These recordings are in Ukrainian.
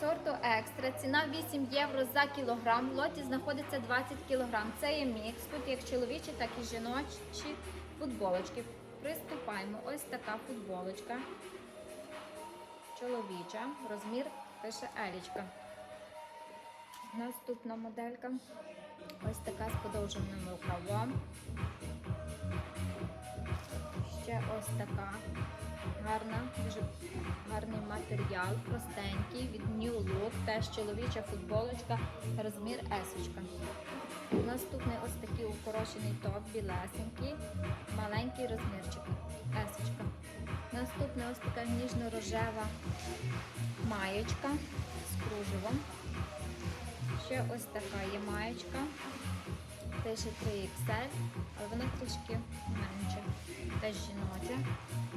сорту екстра. Ціна 8 євро за кілограм. В лоті знаходиться 20 кілограм. Це є мікс. Тут як чоловічі, так і жіночі футболочки. Приступаємо. Ось така футболочка. Чоловіча. Розмір пише Елічка. Наступна моделька. Ось така з подовженим рукавом. Ще ось така гарна, дуже гарний матеріал, простенький, від New Look, теж чоловіча футболочка, розмір есочка. Наступний ось такий укорочений топ, білесенький, маленький розмірчик, есочка. Наступна ось така ніжно-рожева маєчка з кружевом. Ще ось така є маєчка. Пише 3XL, але вона трішки менше. Теж жіноча.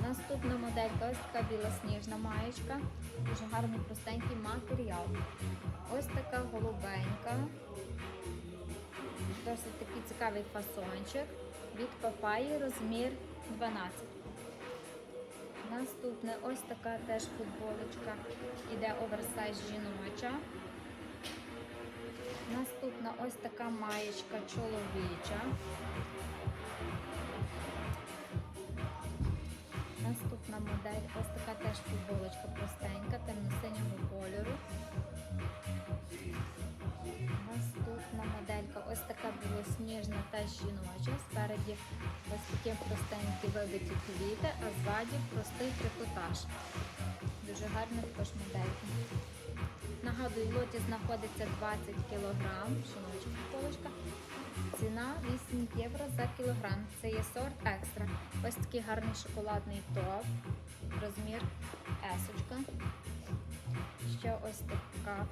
Наступна моделька ось така білосніжна маєчка. Дуже гарний простенький матеріал. Ось така голубенька. Досить такий цікавий фасончик. Від папаї розмір 12. Наступне ось така теж футболочка. Іде оверсайз жіноча. Наступна ось така маєчка чоловіча. Наступна модель, ось така теж футболочка простенька, темно-синього кольору. Наступна моделька, ось така білосніжна та жіноча. Спереді ось такі простенькі вибиті квіти, а ззаді простий трикотаж. Дуже гарна також моделька. Нагадую, в лоті знаходиться 20 кг, жіноча футболочка. Ціна 8 євро за кілограм. Це є сорт екстра. Ось такий гарний шоколадний топ. Розмір есочка. Ще ось така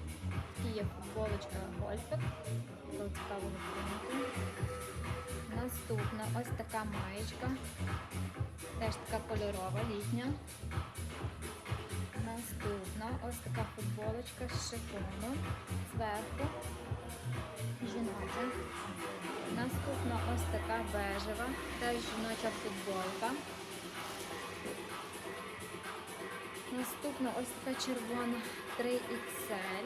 і є футболочка гольфик. Цікавого принту. Наступна ось така маєчка. Теж така кольорова, літня. Наступна ось така футболочка з шифоном. Зверху жіноча. Наступна ось така бежева, теж жіноча футболка. Наступна ось така червона 3XL.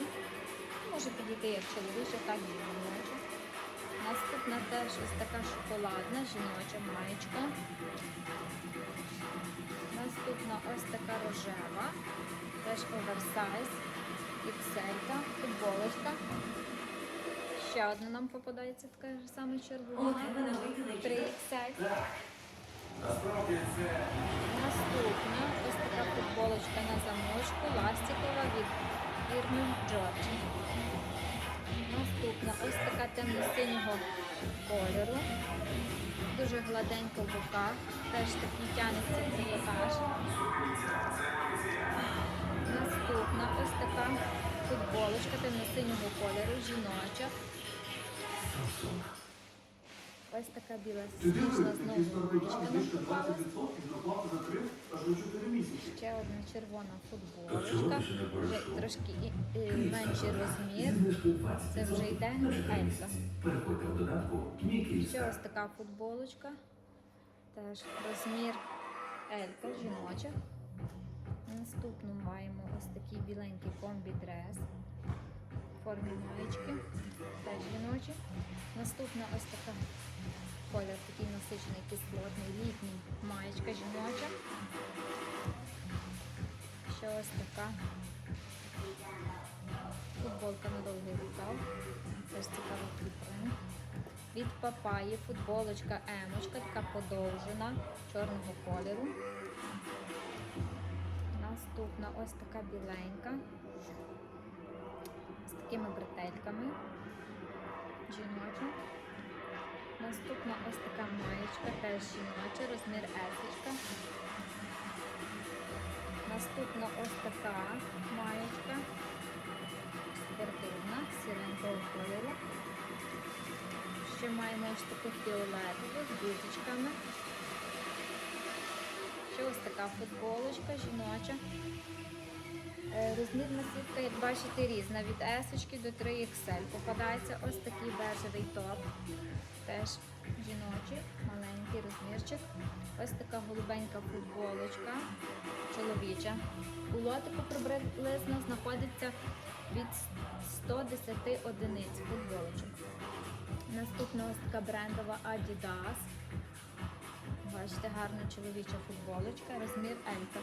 Може підійти як чоловіча, так і жіноча. Наступна теж ось така шоколадна жіноча маєчка. Наступна ось така рожева, теж оверсайз, XL, футболочка. Ще одна нам попадається така ж сама червона. 3XL. Насправді це темно-синього кольору. Дуже гладенько в руках, теж такий тянеться трикотаж. Наступна ось така футболочка темно-синього кольору, жіноча. Ось така біла дивись, знову якийсь ручка торгував нам більше 20% попалась. зарплату закрив аж на 4 місяці. Ще одна червона футболочка, вже трошки і- і менший розмір. Це вже йде додатку Ще ось така футболочка. Теж розмір Елька, жіноча. Наступну маємо ось такий біленький комбі-дрес в формі маєчки. Теж жіночі. Наступна ось така колір такий насичений кислотний, літній маєчка жіноча. Ще ось така футболка на довгий рукав. Теж цікавий принт. Від папаї футболочка емочка, така подовжена, чорного кольору. Наступна ось така біленька. З такими бретельками. Жіноча. Наступна ось така маєчка, теж жіноча, розмір есочка. Наступна ось така маєчка. Спортивна, сіренького кольору. Ще маємо ось таку фіолетову з біточками. Ще ось така футболочка жіноча. Е, Розмірна сітка, як бачите, різна від S до 3XL. Попадається ось такий бежевий топ. Теж жіночий, маленький розмірчик. Ось така голубенька футболочка, чоловіча. У лотику приблизно знаходиться від 110 одиниць футболочок. Наступна ось така брендова Adidas. Бачите, гарна чоловіча футболочка, розмір Елька.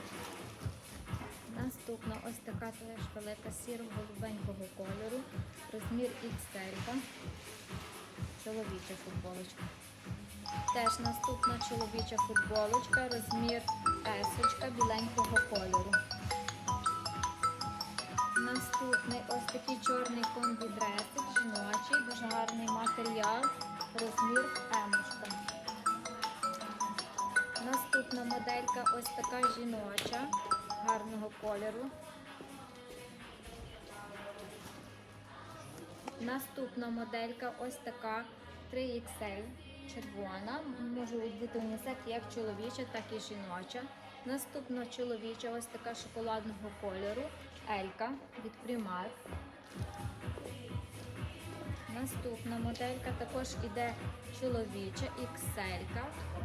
Наступна ось така теж велика сіро-голубенького кольору, розмір XL. Чоловіча футболочка. Теж наступна чоловіча футболочка, розмір S, біленького кольору. Наступний ось такий чорний комбідресик, жіночий, дуже гарний матеріал, розмір емочка. Наступна моделька ось така жіноча, гарного кольору. Наступна моделька ось така 3XL, червона. Може бути унісек як чоловіча, так і жіноча. Наступна чоловіча ось така шоколадного кольору. Елька від Primark. Наступна моделька також іде чоловіча XL,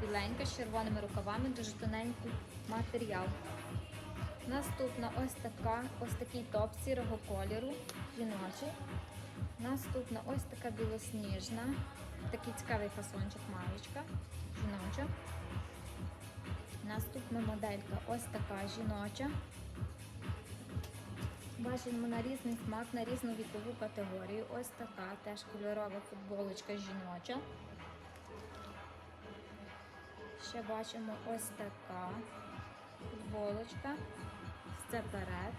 біленька з червоними рукавами, дуже тоненький матеріал. Наступна ось така, ось такий топ сірого кольору, жіночий. Наступна ось така білосніжна, такий цікавий фасончик маєчка, жіноча. Наступна моделька ось така жіноча. Бачимо на різний смак, на різну вікову категорію. Ось така теж кольорова футболочка жіноча. Ще бачимо ось така футболочка. Це перед.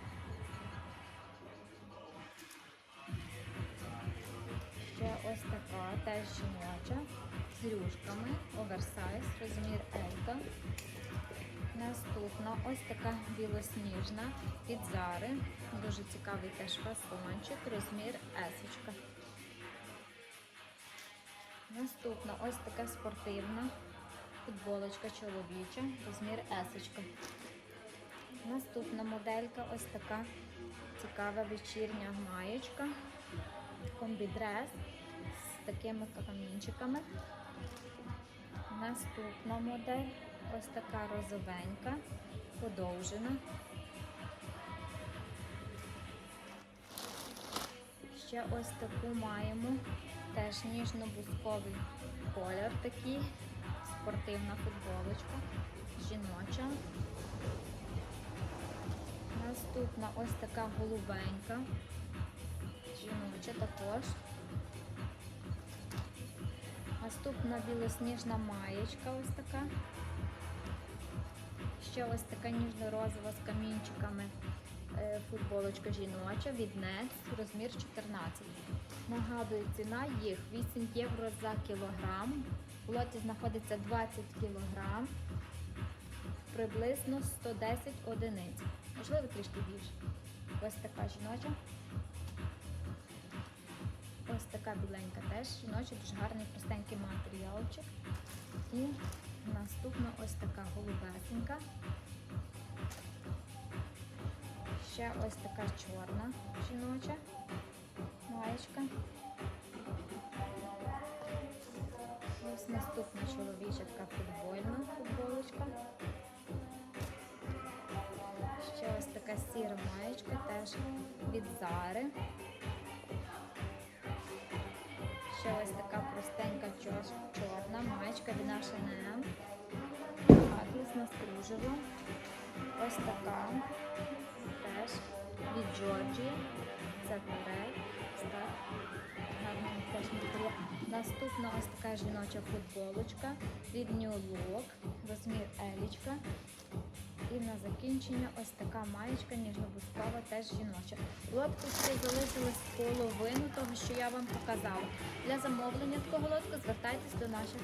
Ще ось така теж жіноча з рюшками, оверсайз, розмір Елька. Наступна ось така білосніжна від Зари. Дуже цікавий теж фасончик, розмір есочка. Наступна ось така спортивна футболочка чоловіча, розмір есочка. Наступна моделька ось така цікава вечірня маєчка, комбідрес з такими камінчиками. Наступна модель ось така розовенька, подовжена. Ще ось таку маємо, теж ніжно-бусковий колір такий, спортивна футболочка, жіноча. Наступна ось така голубенька, жіноча також. Наступна білосніжна маєчка ось така. Ще ось така ніжно-розова з камінчиками е, футболочка жіноча від NES, розмір 14. Нагадую, ціна їх 8 євро за кілограм. В лоті знаходиться 20 кілограм, приблизно 110 одиниць. Можливо, трішки більше. Ось така жіноча. Ось така біленька теж жіноча, дуже гарний простенький матеріалчик. І наступна ось така голубесенька. Ще ось така чорна жіноча маєчка. Ось наступна чоловіча така футбольна футболочка. Ще ось така сіра маєчка теж від Зари. Ще ось така простенька чорна маєчка від H&M. Атласна стружева. Ось така теж від Джорджії. Це перед. Наступна ось така жіноча футболочка від New Look. Розмір Елічка. І на закінчення ось така маєчка ніжно-бускова, теж жіноча. Лотку ще залишилось половину того, що я вам показала. Для замовлення такого лотку звертайтесь до наших